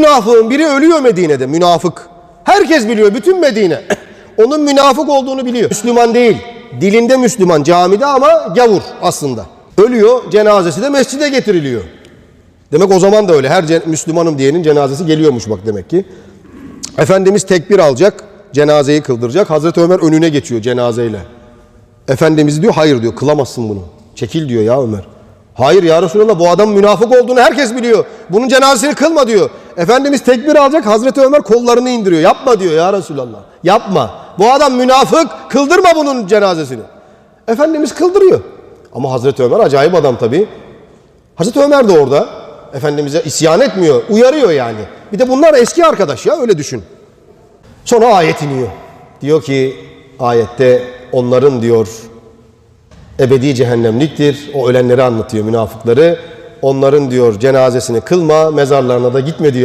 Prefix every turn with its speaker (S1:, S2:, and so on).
S1: Münafığın biri ölüyor Medine'de münafık. Herkes biliyor bütün Medine. Onun münafık olduğunu biliyor. Müslüman değil. Dilinde Müslüman camide ama gavur aslında. Ölüyor cenazesi de mescide getiriliyor. Demek o zaman da öyle. Her Müslümanım diyenin cenazesi geliyormuş bak demek ki. Efendimiz tekbir alacak, cenazeyi kıldıracak. Hazreti Ömer önüne geçiyor cenazeyle. Efendimiz diyor hayır diyor kılamazsın bunu. Çekil diyor ya Ömer. Hayır ya Resulallah bu adam münafık olduğunu herkes biliyor. Bunun cenazesini kılma diyor. Efendimiz tekbir alacak Hazreti Ömer kollarını indiriyor. Yapma diyor ya Resulallah. Yapma. Bu adam münafık kıldırma bunun cenazesini. Efendimiz kıldırıyor. Ama Hazreti Ömer acayip adam tabii. Hazreti Ömer de orada. Efendimiz'e isyan etmiyor. Uyarıyor yani. Bir de bunlar eski arkadaş ya öyle düşün. Sonra ayet iniyor. Diyor ki ayette onların diyor ebedi cehennemliktir. O ölenleri anlatıyor münafıkları. Onların diyor cenazesini kılma, mezarlarına da gitme diyor